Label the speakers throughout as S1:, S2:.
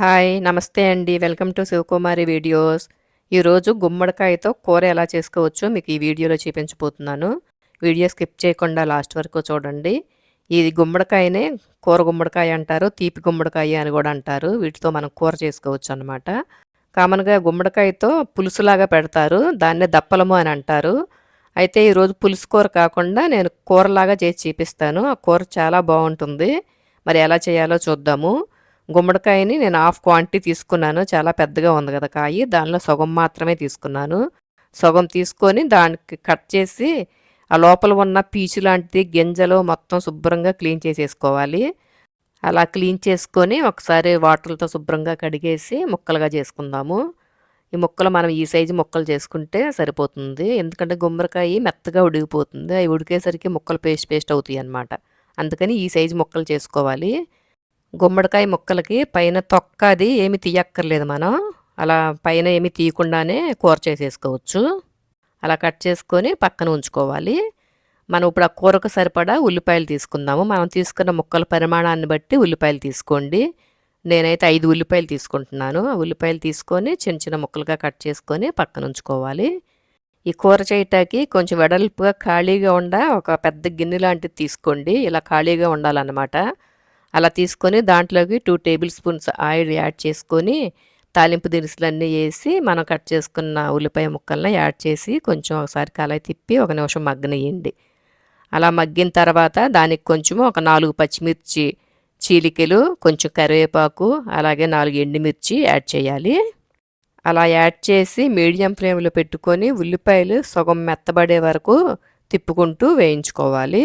S1: Hi నమస్తే అండి. Welcome to Shivakumari videos. ఈరోజు గుమ్మడికాయతో కూర ఎలా చేసుకోవచ్చో మీకు ఈ వీడియోలో చూపించబోతున్నాను. వీడియో స్కిప్ చేయకుండా లాస్ట్ వరకు చూడండి. ఇది గుమ్మడికాయనే కూర గుమ్మడికాయ అంటారు తీపి గుమ్మడికాయ అని కూడా అంటారు. వీటితో మనం కూర చేసుకోవచ్చు అనమాట కామన్గా గుమ్మడికాయతో పులుసులాగా పెడతారు దాన్నే దప్పలము అని అంటారు. అయితే ఈరోజు పులుసు కూర కాకుండా నేను కూరలాగా చేసి చూపిస్తాను. ఆ కూర చాలా బాగుంటుంది. మరి ఎలా చేయాలో చూద్దాము. గుమ్మడికాయని నేను హాఫ్ క్వాంటిటీ తీసుకున్నాను. చాలా పెద్దగా ఉంది కదా కాయ. దానిలో సగం మాత్రమే తీసుకున్నాను. సగం తీసుకొని దానికి కట్ చేసి ఆ లోపల ఉన్న పీచు లాంటిది గింజలు మొత్తం శుభ్రంగా క్లీన్ చేసేసుకోవాలి. అలా క్లీన్ చేసుకొని ఒకసారి వాటర్లతో శుభ్రంగా కడిగేసి ముక్కలుగా చేసుకుందాము. ఈ ముక్కలు మనం ఈ సైజు ముక్కలు చేసుకుంటే సరిపోతుంది. ఎందుకంటే గుమ్మడికాయ మెత్తగా ఉడికిపోతుంది అవి ఉడికేసరికి ముక్కలు పేస్ట్ పేస్ట్ అవుతాయి అన్నమాట. అందుకని ఈ సైజు ముక్కలు చేసుకోవాలి. గుమ్మడికాయ ముక్కలకి పైన తొక్క అది ఏమి తీయక్కర్లేదు మనం. అలా పైన ఏమి తీయకుండానే కూర చేసేసుకోవచ్చు. అలా కట్ చేసుకొని పక్కన ఉంచుకోవాలి. మనం ఇప్పుడు ఆ కూరకు సరిపడా ఉల్లిపాయలు తీసుకుందాము. మనం తీసుకున్న ముక్కల పరిమాణాన్ని బట్టి ఉల్లిపాయలు తీసుకోండి. నేనైతే ఐదు ఉల్లిపాయలు తీసుకుంటున్నాను. ఉల్లిపాయలు తీసుకొని చిన్న చిన్న ముక్కలుగా కట్ చేసుకొని పక్కన ఉంచుకోవాలి. ఈ కూర చేయటానికి కొంచెం వెడల్పుగా ఖాళీగా ఉండ ఒక పెద్ద గిన్నె లాంటిది తీసుకోండి. ఇలా ఖాళీగా ఉండాలన్నమాట. అలా తీసుకొని దాంట్లోకి two tablespoons oil add చేసుకొని తాలింపు దినుసులన్నీ వేసి మనం కట్ చేసుకున్న ఉల్లిపాయ ముక్కల్ని యాడ్ చేసి కొంచెం ఒకసారి కళాయి తిప్పి ఒక నిమిషం మగ్గనియండి అలా మగ్గిన తర్వాత దానికి కొంచెం ఒక నాలుగు పచ్చిమిర్చి చీలికలు కొంచెం కరివేపాకు అలాగే నాలుగు ఎండుమిర్చి యాడ్ చేయాలి. అలా యాడ్ చేసి మీడియం ఫ్లేమ్లో పెట్టుకొని ఉల్లిపాయలు సగం మెత్తబడే వరకు తిప్పుకుంటూ వేయించుకోవాలి.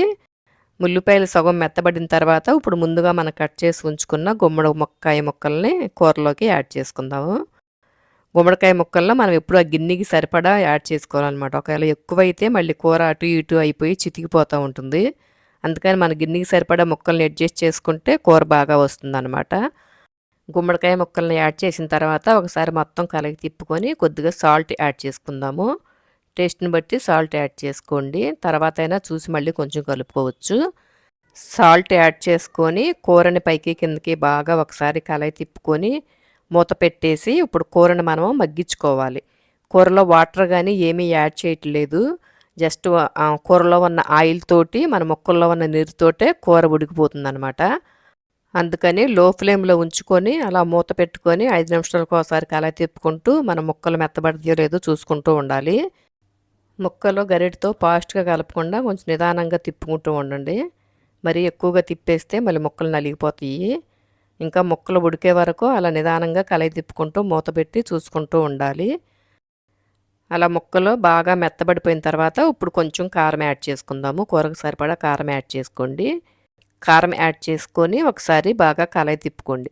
S1: ముల్లిపాయలు సగం మెత్తబడిన తర్వాత ఇప్పుడు ముందుగా మనం కట్ చేసి ఉంచుకున్న గుమ్మడి మొక్కాయ ముక్కల్ని కూరలోకి యాడ్ చేసుకుందాము. గుమ్మడికాయ ముక్కల్లో మనం ఎప్పుడు ఆ గిన్నెకి సరిపడా యాడ్ చేసుకోవాలన్నమాట. ఒకవేళ ఎక్కువైతే మళ్ళీ కూర అటు ఇటు అయిపోయి చితికిపోతూ ఉంటుంది. అందుకని మన గిన్నెకి సరిపడా ముక్కల్ని అడ్జస్ట్ చేసుకుంటే కూర బాగా వస్తుందన్నమాట. గుమ్మడికాయ ముక్కల్ని యాడ్ చేసిన తర్వాత ఒకసారి మొత్తం కలిగి తిప్పుకొని కొద్దిగా సాల్ట్ యాడ్ చేసుకుందాము. టేస్ట్ని బట్టి సాల్ట్ యాడ్ చేసుకోండి. తర్వాత అయినా చూసి మళ్ళీ కొంచెం కలుపుకోవచ్చు. సాల్ట్ యాడ్ చేసుకొని కూరని పైకి కిందకి బాగా ఒకసారి కలయి తిప్పుకొని మూత పెట్టేసి ఇప్పుడు కూరని మనం మగ్గించుకోవాలి. కూరలో వాటర్ కానీ ఏమీ యాడ్ చేయట్లేదు. జస్ట్ కూరలో ఉన్న ఆయిల్ తోటి మన మొక్కల్లో ఉన్న నీరుతోటే కూర ఉడికిపోతుంది అనమాట అందుకని లో ఫ్లేమ్లో ఉంచుకొని అలా మూత పెట్టుకొని ఐదు నిమిషాలకు ఒకసారి కలయి తిప్పుకుంటూ మన ముక్కలు మెత్తబడితే లేదో చూసుకుంటూ ఉండాలి. ముక్కలో గరిటతో ఫాస్ట్గా కలపకుండా కొంచెం నిదానంగా తిప్పుకుంటూ ఉండండి. మరి ఎక్కువగా తిప్పేస్తే మళ్ళీ ముక్కలు నలిగిపోతాయి. ఇంకా ముక్కలు ఉడికే వరకు అలా నిదానంగా కలయి తిప్పుకుంటూ మూత పెట్టి చూసుకుంటూ ఉండాలి. అలా ముక్కలు బాగా మెత్తబడిపోయిన తర్వాత ఇప్పుడు కొంచెం కారం యాడ్ చేసుకుందాము. కూరకు సరిపడా కారం యాడ్ చేసుకోండి. కారం యాడ్ చేసుకొని ఒకసారి బాగా కలయి తిప్పుకోండి.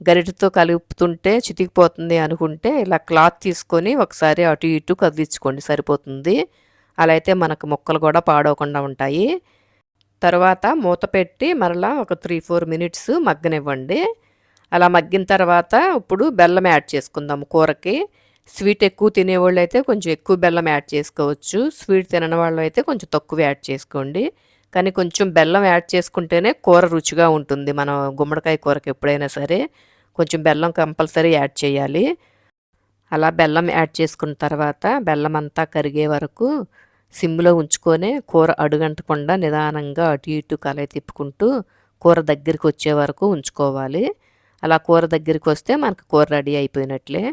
S1: గరిటతో కలుపుతుంటే చితికిపోతుంది అనుకుంటే ఇలా క్లాత్ తీసుకొని ఒకసారి అటు ఇటు కదిలించుకోండి సరిపోతుంది. అలా అయితే మనకు మొక్కలు కూడా పాడవకుండా ఉంటాయి. తర్వాత మూత పెట్టి మరలా ఒక త్రీ ఫోర్ మినిట్స్ మగ్గనివ్వండి. అలా మగ్గిన తర్వాత ఇప్పుడు బెల్లం యాడ్ చేసుకుందాం కూరకి. స్వీట్ ఎక్కువ తినేవాళ్ళు అయితే కొంచెం ఎక్కువ బెల్లం యాడ్ చేసుకోవచ్చు. స్వీట్ తినని వాళ్ళు అయితే కొంచెం తక్కువ యాడ్ చేసుకోండి. కానీ కొంచెం బెల్లం యాడ్ చేసుకుంటేనే కూర రుచిగా ఉంటుంది. మనం గుమ్మడికాయ కూరకి ఎప్పుడైనా సరే కొంచెం బెల్లం కంపల్సరీ యాడ్ చేయాలి. అలా బెల్లం యాడ్ చేసుకున్న తర్వాత బెల్లం అంతా కరిగే వరకు సిమ్లో ఉంచుకొని కూర అడుగంటకుండా నిదానంగా అటు ఇటు కలయి తిప్పుకుంటూ కూర దగ్గరికి వచ్చే వరకు ఉంచుకోవాలి. అలా కూర దగ్గరికి వస్తే మనకు కూర రెడీ అయిపోయినట్లే.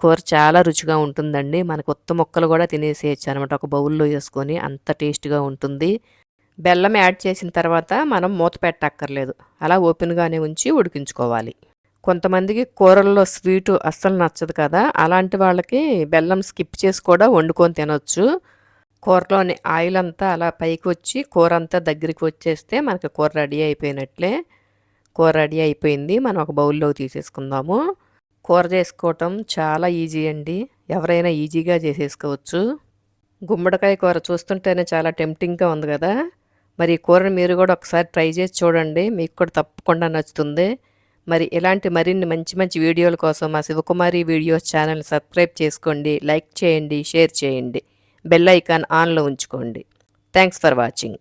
S1: కూర చాలా రుచిగా ఉంటుందండి. మనకు కొత్త ముక్కలు కూడా తినేసేయచ్చు అనమాట. ఒక బౌల్లో వేసుకొని అంత టేస్ట్గా ఉంటుంది. బెల్లం యాడ్ చేసిన తర్వాత మనం మూత పెట్టక్కర్లేదు. అలా ఓపెన్గానే ఉంచి ఉడికించుకోవాలి. కొంతమందికి కూరల్లో స్వీటు అస్సలు నచ్చదు కదా అలాంటి వాళ్ళకి బెల్లం స్కిప్ చేసి కూడా వండుకొని తినొచ్చు. కూరలోని ఆయిల్ అంతా అలా పైకి వచ్చి కూర అంతా దగ్గరికి వచ్చేస్తే మనకి కూర రెడీ అయిపోయినట్లే. కూర రెడీ అయిపోయింది. మనం ఒక బౌల్లో తీసేసుకుందాము. కూర చేసుకోవటం చాలా ఈజీ అండి. ఎవరైనా ఈజీగా చేసేసుకోవచ్చు. గుమ్మడికాయ కూర చూస్తుంటేనే చాలా టెంప్టింగ్గా ఉంది కదా. మరి ఈ కూరని మీరు కూడా ఒకసారి ట్రై చేసి చూడండి. మీకు కూడా తప్పకుండా నచ్చుతుంది. మరి ఇలాంటి మరిన్ని మంచి మంచి వీడియోల కోసం మా శివకుమారి వీడియోస్ ఛానల్ సబ్స్క్రైబ్ చేసుకోండి. లైక్ చేయండి షేర్ చేయండి. బెల్ ఐకాన్ ఆన్లో ఉంచుకోండి. Thanks for watching.